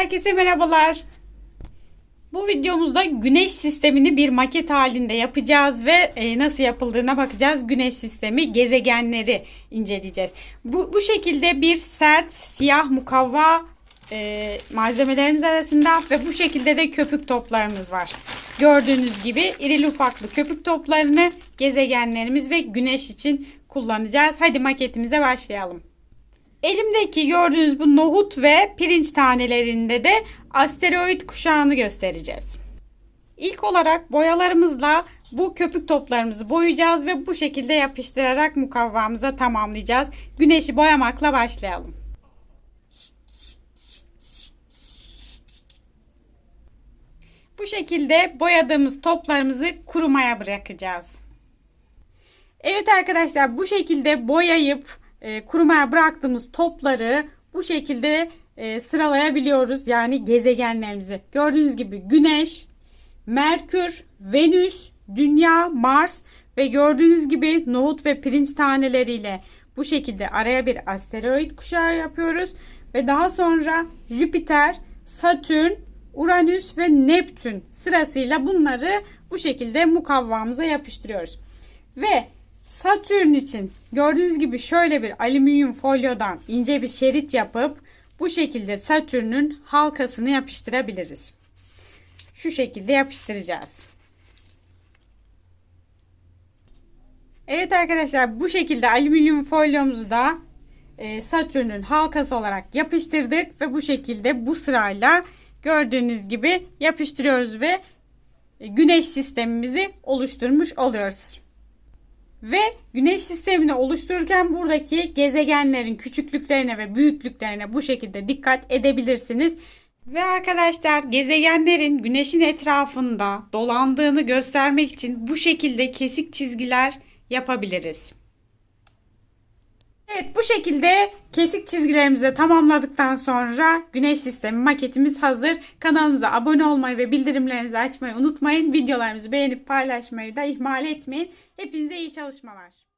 Herkese merhabalar. Bu videomuzda güneş sistemini bir maket halinde yapacağız ve e, nasıl yapıldığına bakacağız. Güneş sistemi gezegenleri inceleyeceğiz. Bu, bu şekilde bir sert siyah mukavva e, malzemelerimiz arasında ve bu şekilde de köpük toplarımız var. Gördüğünüz gibi irili ufaklı köpük toplarını gezegenlerimiz ve güneş için kullanacağız. Hadi maketimize başlayalım. Elimdeki gördüğünüz bu nohut ve pirinç tanelerinde de asteroid kuşağını göstereceğiz. İlk olarak boyalarımızla bu köpük toplarımızı boyayacağız ve bu şekilde yapıştırarak mukavvamıza tamamlayacağız. Güneşi boyamakla başlayalım. Bu şekilde boyadığımız toplarımızı kurumaya bırakacağız. Evet arkadaşlar bu şekilde boyayıp e, kurumaya bıraktığımız topları bu şekilde e, sıralayabiliyoruz. Yani gezegenlerimizi. Gördüğünüz gibi Güneş, Merkür, Venüs, Dünya, Mars ve gördüğünüz gibi nohut ve pirinç taneleriyle bu şekilde araya bir asteroid kuşağı yapıyoruz. Ve daha sonra Jüpiter, Satürn, Uranüs ve Neptün sırasıyla bunları bu şekilde mukavvamıza yapıştırıyoruz. Ve Satürn için gördüğünüz gibi şöyle bir alüminyum folyodan ince bir şerit yapıp bu şekilde Satürn'ün halkasını yapıştırabiliriz. Şu şekilde yapıştıracağız. Evet arkadaşlar bu şekilde alüminyum folyomuzu da e, Satürn'ün halkası olarak yapıştırdık ve bu şekilde bu sırayla gördüğünüz gibi yapıştırıyoruz ve güneş sistemimizi oluşturmuş oluyoruz. Ve güneş sistemini oluştururken buradaki gezegenlerin küçüklüklerine ve büyüklüklerine bu şekilde dikkat edebilirsiniz. Ve arkadaşlar gezegenlerin güneşin etrafında dolandığını göstermek için bu şekilde kesik çizgiler yapabiliriz. Evet bu şekilde kesik çizgilerimizi de tamamladıktan sonra güneş sistemi maketimiz hazır. Kanalımıza abone olmayı ve bildirimlerinizi açmayı unutmayın. Videolarımızı beğenip paylaşmayı da ihmal etmeyin. Hepinize iyi çalışmalar.